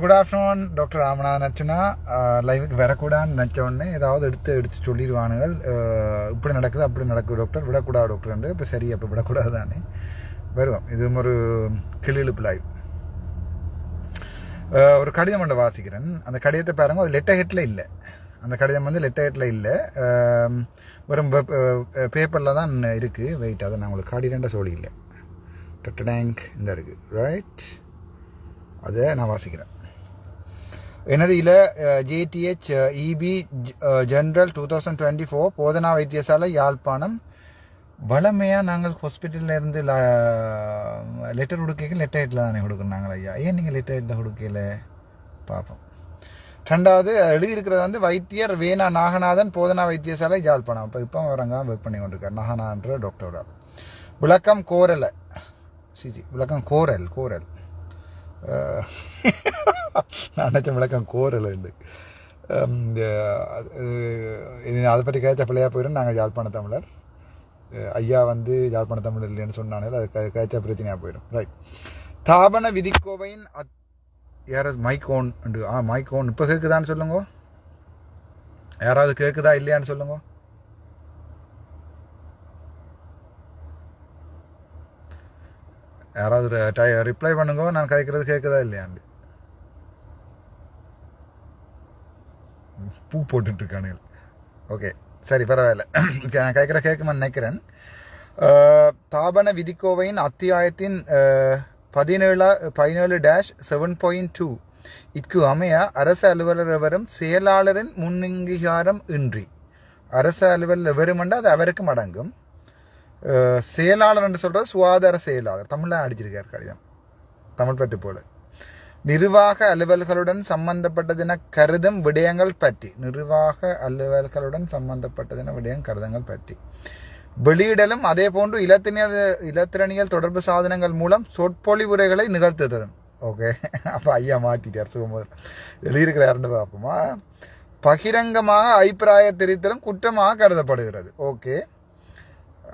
Good afternoon doctor Ramanathan நச்சுனா லைவுக்கு வரக்கூடாதுன்னு நினச்ச உடனே ஏதாவது எடுத்து எடுத்து சொல்லிடுவானுங்கள் uh, இப்படி நடக்குது அப்படி நடக்குது டாக்டர் விடக்கூடாது டாக்டர் இப்போ சரி அப்போ விடக்கூடாது தானே. வருவோம். இதுவும் ஒரு கிளிழுப்பு லைவ் uh, ஒரு கடிதம் ஒன்று வாசிக்கிறேன். அந்த கடிதத்தை பாருங்க. அது லெட்டர் ஹெட்டில் இல்லை. அந்த கடிதம் வந்து லெட்டர் ஹெட்டில் இல்லை. வெறும் பேப்பரில் uh, தான் இருக்குது வெயிட் அதை நான் உங்களுக்கு காடிரேண்ட சொல்லி இல்லை டேங்க் இந்த இருக்குது ரைட் அதை நான் வாசிக்கிறேன். எனது இல JDH EP general two thousand twenty four போதனா வைத்தியசாலை யாழ்ப்பாணம். வளமையாக நாங்கள் ஹாஸ்பிட்டலில் இருந்து லெட்டர் கொடுக்க லெட்டர் ஹெட்டில் தானே கொடுக்கணும் ஐயா? ஏன் நீங்கள் லெட்டர் ஹெட்டில் கொடுக்கல? பார்ப்போம் ரெண்டாவது எழுதியிருக்கிறது வந்து வைத்தியர் வேணா நாகநாதன் போதனா வைத்தியசாலை யாழ்ப்பாணம். இப்போ இப்போ வரங்க ஒர்க் பண்ணி கொண்டிருக்கார். நாகநாதன்ற டாக்டரா விளக்கம் கோரலை. சிஜி விளக்கம் கோரல் கோரல். நான் நினச்ச விளக்கம் கோரல் உண்டு இந்த, இது அதை பற்றி கேச்ச பிள்ளையாக போயிடும் நாங்கள் யாழ்ப்பாண தமிழர் ஐயா வந்து யாழ்ப்பாண தமிழர் இல்லைன்னு சொன்னாங்க அது க- கேச்ச பிரச்சனையாக போயிடும் ரைட் தாபன விதிக்கோவையின் அத் யாராவது மைக்கோன் உண்டு ஆ மைக்கோன் இப்போ கேட்குதான்னு சொல்லுங்க யாராவது கேட்குதா இல்லையான்னு சொல்லுங்க யாராவது ரிப்ளை பண்ணுங்க நான் கேட்குறது கேட்குதா இல்லையாண்டு பூ போட்டுட்டு இருக்கானுங்க ஓகே சரி பரவாயில்ல. நான் கேட்குற கேட்குமான்னு நினைக்கிறேன். தாபன விதிக்கோவையின் அத்தியாயத்தின் பதினேழா பதினேழு டேஷ் செவன் பாயிண்ட் டூ இக்கு அமைய அரசு அலுவலர் எவரும் செயலாளரின் முன்னங்கீகாரம் இன்றி. அரசு அலுவலர் எவருமெண்டா அது அவருக்கும் அடங்கும் செயலாளர் என்று சொல்றது சுகாதார செயலாளர். தமிழில் அடிச்சிருக்கார் கடிதம். தமிழ் பற்றி போல நிர்வாக அலுவல்களுடன் சம்பந்தப்பட்டதென கருதும் விடயங்கள் பற்றி. நிர்வாக அலுவல்களுடன் சம்பந்தப்பட்டதென விடயம் கருதங்கள் பற்றி. வெளியிடலும் அதே போன்று இலத்தினியல் இலத்திரணியல் தொடர்பு சாதனங்கள் மூலம் சொற்பொழிவுரைகளை நிகழ்த்துதலும். ஓகே. அப்போ ஐயா மாட்டிட்டார் சுகமோதல் எழுதியிருக்கிறாருன்னு பார்ப்போமா? பகிரங்கமாக அபிப்பிராய தெரிவித்தலும் குற்றமாக கருதப்படுகிறது. ஓகே.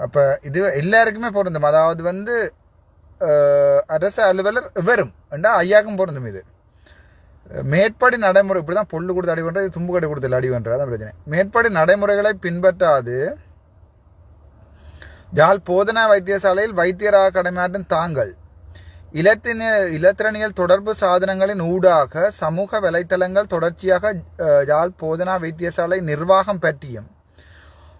அப்போ இது எல்லாருக்குமே பொருந்தும். அதாவது வந்து அரசு அலுவலர் வெறும் என்றா ஐயாக்கும் பொருந்தும் இது? மேற்படி நடைமுறை இப்படி தான் பொல்லு கொடுத்து அடி பண்ணுறது தும்பு கடை கொடுத்து அடி பண்ணுறது அதான் பிரச்சனை. மேற்படி நடைமுறைகளை பின்பற்றாது. ஜால் போதனா வைத்தியசாலையில் வைத்தியராக கடமையாற்றும் தாங்கள் இலத்தின இலத்திரனியல் தொடர்பு சாதனங்களின் ஊடாக சமூக வலைத்தளங்கள் தொடர்ச்சியாக ஜால் போதனா வைத்தியசாலை நிர்வாகம் பற்றியும்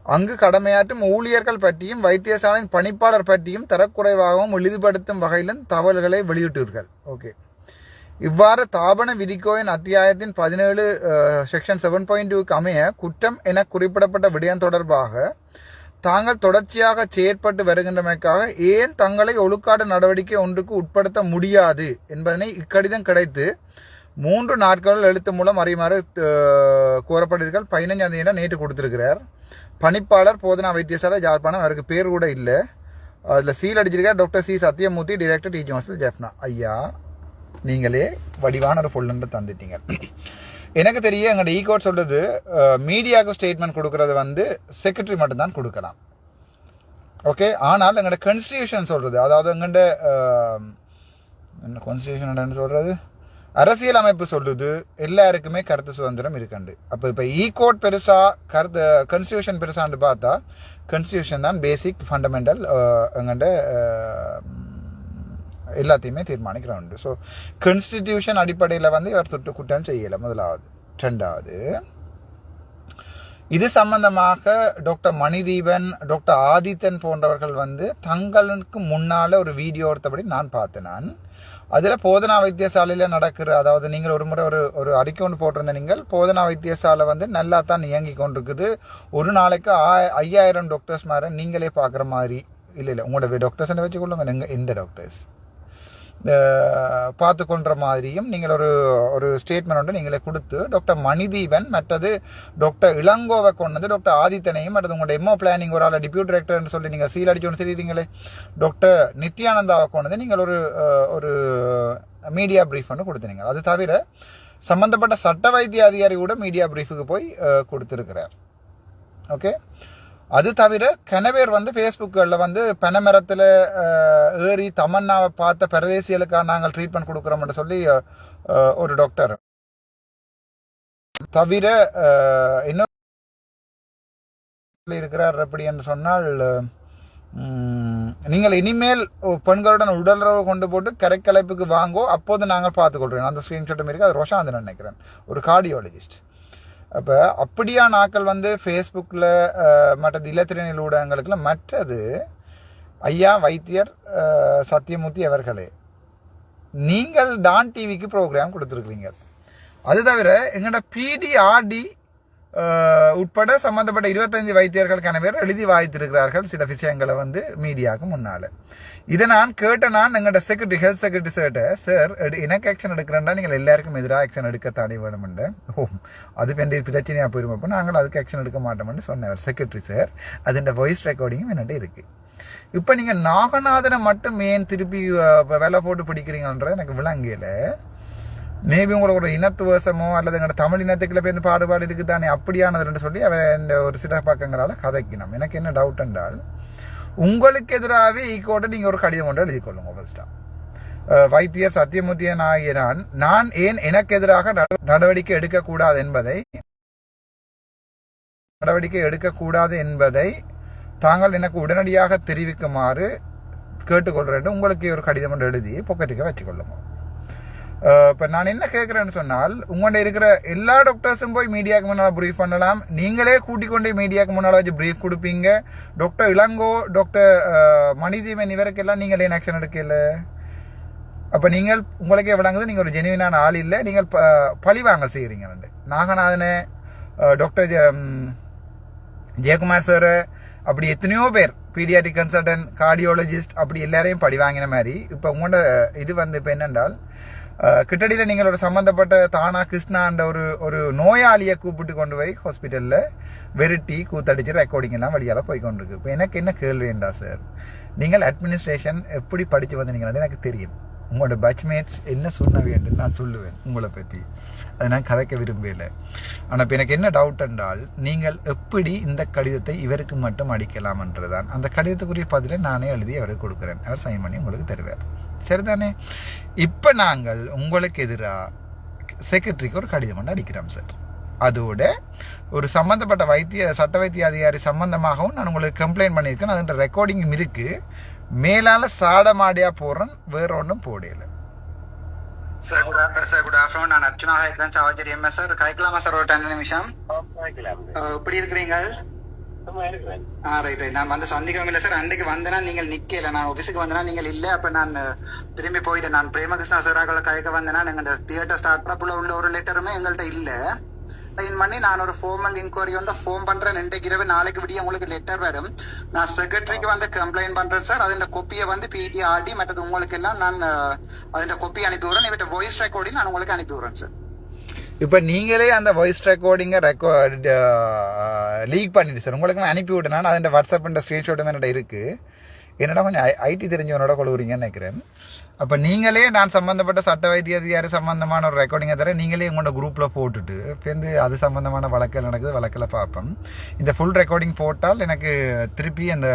அங்கு கடமையாற்றும் ஊழியர்கள் பற்றியும் வைத்தியசாலையின் பணிப்பாளர் பற்றியும் தரக்குறைவாகவும் எளிதுபடுத்தும் வகையிலும் தகவல்களை வெளியிட்டீர்கள். ஓகே. இவ்வாறு தாபன விதிக்கோயின் அத்தியாயத்தின் பதினேழு செக்ஷன் செவன் பாயிண்ட் டூக்கு அமைய குற்றம் என குறிப்பிடப்பட்ட விடயம் தொடர்பாக தாங்கள் தொடர்ச்சியாக செயற்பட்டு வருகின்றமைக்காக ஏன் தங்களை ஒழுக்காடு நடவடிக்கை ஒன்றுக்கு உட்படுத்த முடியாது என்பதனை இக்கடிதம் கிடைத்து மூன்று நாட்கள் எழுத்து மூலம் அறியுமாறு அஹ், பதினஞ்சாம் தேதி நேற்று கொடுத்துருக்கிறார். பணிப்பாளர் போதனா வைத்தியசாலை ஜாழ்ப்பாணம் அவருக்கு பேர் கூட இல்லை. அதில் seal அடிச்சிருக்கார் doctor C. Sathyamoorthy director teaching hospital Jaffna. ஐயா நீங்களே வடிவான ஒரு பொல்லுன்னு தந்துட்டீங்க. எனக்கு தெரிய எங்களோட ஈகோட் சொல்கிறது மீடியாவுக்கு ஸ்டேட்மெண்ட் கொடுக்கறது வந்து செக்ரட்டரி மட்டும்தான் கொடுக்கலாம். ஓகே ஆனால் எங்களோட கன்ஸ்டியூஷன் சொல்கிறது அதாவது எங்கள்கிட்ட என்ன கான்ஸ்டியூஷன் என்ன சொல்கிறது அரசியல் அமைப்பு சொல்லுது எல்லாருக்குமே கருத்து சுதந்திரம் இருக்கண்டு. அப்போ இப்போ ஈ e கோட் பெருசா கருத்து கன்ஸ்டியூஷன் பெருசான்னு பார்த்தா கன்ஸ்டியூஷன் தான் பேசிக் ஃபண்டமெண்டல் எங்கள்ட எல்லாத்தையுமே தீர்மானிக்கிற உண்டு ஸோ கன்ஸ்டிடியூஷன் அடிப்படையில் வந்து இவர் தொட்டு குற்றம் செய்யலை முதலாவது. ரெண்டாவது இது சம்பந்தமாக டாக்டர் மணிதீபன் டாக்டர் ஆதித்தன் போன்றவர்கள் வந்து தங்களுக்கு முன்னால் ஒரு வீடியோ எடுத்தபடி நான் பார்த்தேன் நான். அதில் போதனா வைத்தியசாலையில் நடக்கிற அதாவது நீங்கள் ஒரு முறை ஒரு ஒரு அறிக்கை ஒன்று போட்டிருந்த நீங்கள் போதனா வைத்தியசாலை வந்து நல்லா தான் இயங்கி கொண்டிருக்குது. ஒரு நாளைக்கு ஆ- ஐயாயிரம் டாக்டர்ஸ் மாதிரி நீங்களே பார்க்குற மாதிரி இல்லை இல்லை உங்களோட டாக்டர்ஸ் வச்சுக்கொள்ளுங்க நீங்கள் இந்த டாக்டர்ஸ் பார்த்து கொண்ட மாதிரியும் நீங்கள் ஒரு ஒரு ஸ்டேட்மெண்ட் ஒன்று நீங்களே கொடுத்து டாக்டர் மணிதீவன் மற்றது டாக்டர் இளங்கோவை கொண்டது டாக்டர் ஆதித்தனையும் மற்றது உங்களோட எம்ஓ பிளானிங் ஒரு ஆள் டிப்யூட் டைரக்டர்னு சொல்லி நீங்கள் சீல் அடிச்சோன்னு ஒன்று தெரியுறீங்களே டாக்டர் நித்யானந்தாவை கொண்டது நீங்கள் ஒரு ஒரு மீடியா ப்ரீஃப் ஒன்று கொடுத்தீங்க அது தவிர சம்பந்தப்பட்ட சட்ட வைத்திய அதிகாரி கூட மீடியா ப்ரீஃபுக்கு போய் கொடுத்துருக்கிறார். ஓகே அது தவிர கெனவேர் வந்து ஃபேஸ்புக்கில் வந்து பனைமரத்தில் ஏறி தமன்னாவை பார்த்த பிரதேசிகளுக்காக நாங்கள் ட்ரீட்மெண்ட் கொடுக்குறோம்னு சொல்லி ஒரு டாக்டர் தவிர இன்னொரு இருக்கிறார் அப்படி என்று சொன்னால் நீங்கள் இனிமேல் பெண்களுடன் உடலுறவு கொண்டு போட்டு கரைக்கலைப்புக்கு வாங்கோ அப்போது நாங்கள் பார்த்துக்கொள்கிறோம் அந்த ஸ்க்ரீன்ஷாட்டும் இருக்குது அது ரோஷாந்தன் நினைக்கிறேன். ஒரு கார்டியாலஜிஸ்ட் அப்போ அப்படியான நாக்கள் வந்து ஃபேஸ்புக்கில் மற்றது இல்லத்திரனியல் ஊடகங்களுக்குலாம் மற்றது ஐயா வைத்தியர் சத்தியமூர்த்தி அவர்களே நீங்கள் டான் டிவிக்கு ப்ரோக்ராம் கொடுத்துருக்குறீங்க. அது தவிர எங்களோட பிடிஆர்டி உட்பட சம்பந்தப்பட்ட இருபத்தஞ்சு வைத்தியர்களுக்கான பேர் எழுதி வாய்த்திருக்கிறார்கள். சில விஷயங்களை வந்து மீடியாவுக்கு முன்னால். இதை நான் கேட்ட நான் எங்களோட செக்ரட்டரி ஹெல்த் செக்ரட்டரி சார்ட்ட சார் எனக்கு ஆக்ஷன் எடுக்கிறேன்டா. நீங்கள் எல்லாருக்கும் எதிராக ஆக்ஷன் எடுக்கத்தானே வேணுமெண்டு. ஓ அது எந்த பிரச்சனையாக போயிடும் அப்போ? நாங்கள் அதுக்கு ஆக்ஷன் எடுக்க மாட்டோம்னு சொன்னவர் செக்ரட்டரி சார் அதுன்ற வாய்ஸ் ரெக்கார்டிங்கும் என்னட்டு இருக்குது இப்போ நீங்கள் நாகநாதனை மட்டும் ஏன் திருப்பி வெலை விலை போட்டு பிடிக்கிறீங்கன்றது எனக்கு விளங்கலை. மேபி உங்களோட இனத்து இனத்துவசமோ அல்லது எங்களோட தமிழ் இனத்துக்குள்ள பேருந்து பாடுபாடு இருக்குது தானே அப்படியானதுன்னு சொல்லி அவன் இந்த ஒரு சில பக்கங்களால் கதைக்கணும். எனக்கு என்ன டவுட் என்றால் உங்களுக்கு எதிராகவே ஈக்கோட்டை நீங்கள் ஒரு கடிதம் கொண்டு எழுதி கொள்ளுங்க ஃபர்ஸ்ட்டாக வைத்தியர் சத்தியமூர்த்தியன் ஆகிய நான் நான் ஏன் எனக்கு எதிராக நட- நடவடிக்கை எடுக்கக்கூடாது என்பதை நடவடிக்கை எடுக்கக்கூடாது என்பதை தாங்கள் எனக்கு உடனடியாக தெரிவிக்குமாறு கேட்டுக்கொள்கிறேன் உங்களுக்கு ஒரு கடிதம் ஒன்று எழுதி பொக்கெட்டுக்கு வச்சுக்கொள்ளுங்க இப்போ நான் என்ன கேட்குறேன்னு சொன்னால் உங்கள்கிட்ட இருக்கிற எல்லா டாக்டர்ஸும் போய் மீடியாவுக்கு முன்னால் ப்ரீஃப் பண்ணலாம். நீங்களே கூட்டிக் கொண்டு மீடியாவுக்கு முன்னால் வச்சு ப்ரீஃப் கொடுப்பீங்க. Doctor Ilango doctor uh, Manidheevan இவருக்கெல்லாம் நீங்கள் ஏன் ஆக்ஷன் எடுக்கல? அப்போ நீங்கள் உங்களுக்கே விளங்குது நீங்கள் ஒரு ஜெனுவினான ஆள் இல்லை. நீங்கள் ப பழிவாங்கல் செய்கிறீங்க நாகநாதனே அஹ், டாக்டர் ஜெ- ஜெயக்குமார் சார் அப்படி எத்தனையோ பேர் பீடியாட்டிக் கன்சல்டன்ட் கார்டியோலஜிஸ்ட் அப்படி எல்லாரையும் படி வாங்கின மாதிரி இப்போ உங்களோட இது வந்து இப்போ என்னென்றால் கிட்டடியில் நீங்கள் ஒரு சம்மந்தப்பட்ட தானா கிருஷ்ணான்ற ஒரு ஒரு நோயாளியை கூப்பிட்டு கொண்டு போய் ஹாஸ்பிட்டலில் வெறுட்டி கூத்தடிச்சு ரெக்கார்டிங் எல்லாம் வழியால் போய் கொண்டிருக்கு இப்போ எனக்கு என்ன கேள்விண்டா சார் நீங்கள் அட்மினிஸ்ட்ரேஷன் எப்படி படித்து வந்தீங்கன்னு எனக்கு தெரியும். உங்களோட பேட்ச்மேட்ஸ் என்ன சொன்ன வேண்டும் நான் சொல்லுவேன் உங்களை பற்றி அதை நான் கதைக்க விரும்பலை ஆனால் இப்போ எனக்கு என்ன டவுட் என்றால் நீங்கள் எப்படி இந்த கடிதத்தை இவருக்கு மட்டும் அடிக்கலாம்ன்றதான் அந்த கடிதத்துக்குரிய பதிலை நானே எழுதி அவருக்கு கொடுக்குறேன். அவர் சைன் பண்ணி உங்களுக்கு தருவார். சரிதானே? இப்போ நாங்கள் உங்களுக்கு எதிராக செக்ரட்டரிக்கு ஒரு கடிதம் ஒன்று அடிக்கிறோம் சார் அதோட ஒரு சம்பந்தப்பட்ட வைத்திய சட்ட வைத்திய அதிகாரி சம்பந்தமாகவும் நான் உங்களுக்கு கம்ப்ளைண்ட் பண்ணியிருக்கேன். அதுன்ற ரெக்கார்டிங்கும் இருக்கு. மேலால சாடமாடியா போடுறேன் வேற ஒன்றும் போடையில sir good sir good afternoon நான் அர்ச்சனா ஹைக்தான் சாவச்சேரி எம்எஸ் சார் கதைக்கலாமா சார் ஒரு டென் நிமிஷம்? அஹ், எப்படி இருக்கிறீங்க ரைட் ரைட் நான் வந்து சந்திக்கவும் இல்லை சார் அன்றைக்கு வந்தேனா நீங்கள் நிக்கல. நான் ஆஃபீஸுக்கு வந்தேனா நீங்கள் இல்லை. அப்போ நான் திரும்பி போயிட்டேன். நான் பிரேமகிருஷ்ணா சாராக்களை கயக்க வந்தேனா எங்கள் தியேட்டர் ஸ்டார்ட்அப்பில் உள்ள ஒரு லெட்டருமே எங்கள்கிட்ட இல்லை. சைன் பண்ணி நான் ஒரு ஃபோமல் இன்கொயரி ஒன்று ஃபோன் பண்ணுறேன் இன்றைக்கு இரவு நாளைக்கு விடிய உங்களுக்கு லெட்டர் வரும். நான் செக்ரட்டரிக்கு வந்து கம்ப்ளைண்ட் பண்ணுறேன் சார் அதோட கொப்பியை வந்து பிடி ஆடி மற்றது உங்களுக்கு எல்லாம் நான் அதோட கொப்பி அனுப்பி விடுறேன். இவட்ட ரெக்கார்டிங் நான் உங்களுக்கு அனுப்பி சார் இப்போ நீங்களே அந்த வாய்ஸ் ரெக்கார்டிங்கை ரெக்கார்டு லீக் பண்ணிட்டு சார். உங்களுக்கு நான் அனுப்பி விட்டேன். நான் அதில் வாட்ஸ்அப் ஸ்க்ரீன்ஷாட்டும் என்னோட இருக்குது என்னடா கொஞ்சம் ஐடி தெரிஞ்சவனோட கொழுவுறீங்கன்னு நினைக்கிறேன். அப்போ நீங்களே நான் சம்மந்தப்பட்ட சட்ட வைத்திய அதிகாரி சம்மந்தமான ஒரு ரெக்கார்டிங்கை தர நீங்களே உங்களோட குரூப்பில் போட்டுட்டு சேர்ந்து அது சம்மந்தமான வழக்கில் நடக்குது வழக்கில் பார்ப்போம். இந்த ஃபுல் ரெக்கார்டிங் போட்டால் எனக்கு திருப்பி அந்த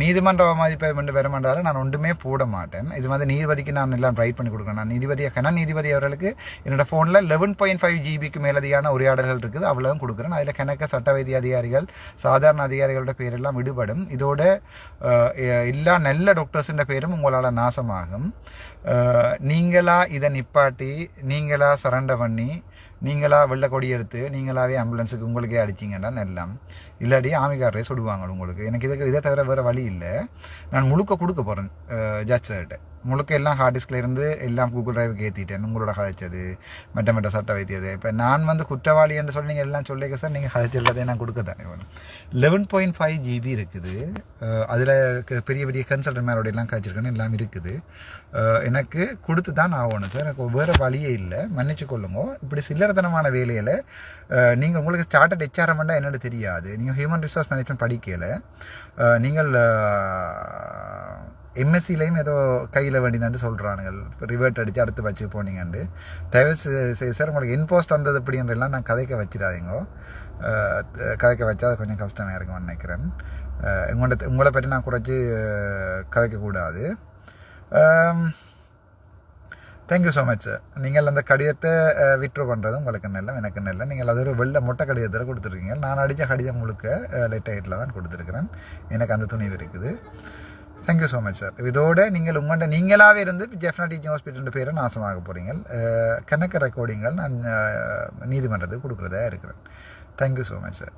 நீதிமன்ற மதிப்பை பெற மாட்டாலும் நான் ஒன்றுமே போட மாட்டேன். இது வந்து நீதிபதிக்கு நான் எல்லாம் ரைட் பண்ணி கொடுக்குறேன். நான் நீதிபதி கண்ணா நீதிபதி அவர்களுக்கு என்னோட ஃபோனில் லெவன் பாயிண்ட் ஃபைவ் ஜிபிக்கு மேலதியான உரையாடல்கள் இருக்குது. அவ்வளவும் கொடுக்குறேன். அதில் கணக்க சட்ட வைத்திய அதிகாரிகள் சாதாரண அதிகாரிகளோட பேரெல்லாம் விடுபடும். இதோட எல்லா நல்ல டாக்டர்ஸுன்ற பேரும் உங்களால் நாசமாகும். நீங்களா இதை நிப்பாட்டி நீங்களா சரண்டை பண்ணி நீங்களாக வெள்ளை கொடி எடுத்து நீங்களாகவே ஆம்புலன்ஸுக்கு உங்களுக்கே அடிச்சிங்கன்னா எல்லாம் இல்லாட்டி ஆமிகாரரே சுடுவாங்க உங்களுக்கு. எனக்கு இதுக்கு இதை தவிர வேறு வழி இல்லை. நான் முழுக்க கொடுக்க போகிறேன் ஜட்ஜர்கிட்ட முழுக்க எல்லாம் ஹார்ட் டிஸ்கில் இருந்து எல்லாம் கூகுள் டிரைவுக்கு ஏற்றிட்டேன் உங்களோட கதைச்சது மெட்ட மெட்ட சட்டை வைத்தியது. இப்போ நான் வந்து குற்றவாளி என்று சொல்லி நீங்கள் எல்லாம் சொல்லிக்க சார் நீங்கள் கதைச்ச எல்லாத்தையும் நான் கொடுக்க தானே வேணும் லெவன் பாயிண்ட் ஃபைவ் ஜிபி இருக்குது. அதில் பெரிய பெரிய கன்சல்டன் எல்லாம் காய்ச்சிருக்கேன்னு எல்லாம் இருக்குது. எனக்கு கொடுத்து தான் ஆகணும் சார். எனக்கு வேறு வழியே இல்லை. மன்னிச்சு கொள்ளுங்க. இப்படி சில சில்லறத்தனமான வேலையில் நீங்கள் உங்களுக்கு ஸ்டார்டட் ஹெச்ஆர்எம்னா என்னன்னு தெரியாது. நீங்கள் ஹியூமன் ரிசோர்ஸ் மேனேஜ்மெண்ட் படிக்கல. நீங்கள் எம்எஸ்சிலையும் ஏதோ கையில் வேண்டினான்னு சொல்கிறானுங்க ரிவர்ட் அடித்து அடுத்து வச்சு போனீங்கண்டு தயவு செ- சார் உங்களுக்கு இன்போஸ்ட் வந்தது அப்படின்றலாம் நான் கதைக்க வச்சிடாதீங்கோ. கதைக்க வச்சா அது கொஞ்சம் கஷ்டமாக இருக்கும்னு நினைக்கிறேன். உங்கள்ட்ட உங்களை பற்றி நான் குறைச்சி கதைக்கக்கூடாது thank you so much sir நீங்கள் அந்த கடிதத்தை விட்ரு பண்ணுறது உங்களுக்கு நல்ல எனக்கு நல்ல. நீங்கள் அது ஒரு வெள்ளை மொட்டை கடிதத்தில் கொடுத்துருக்கீங்க. நான் அடித்த கடிதம் முழுக்க லைட் ஹைட்டில் தான் கொடுத்துருக்குறேன். எனக்கு அந்த துணிவு இருக்குது. தேங்க்யூ ஸோ மச் சார் இதோட நீங்கள் உங்கள்கிட்ட நீங்களாகவே இருந்து ஜெஃப்னா டீச்சிங் ஹாஸ்பிட்டல் பேரை நாசமாக போகிறீங்க கணக்கு ரெக்கார்டிங்கள் நான் நீதிமன்றத்துக்கு கொடுக்குறதா இருக்கிறேன். Thank you so much sir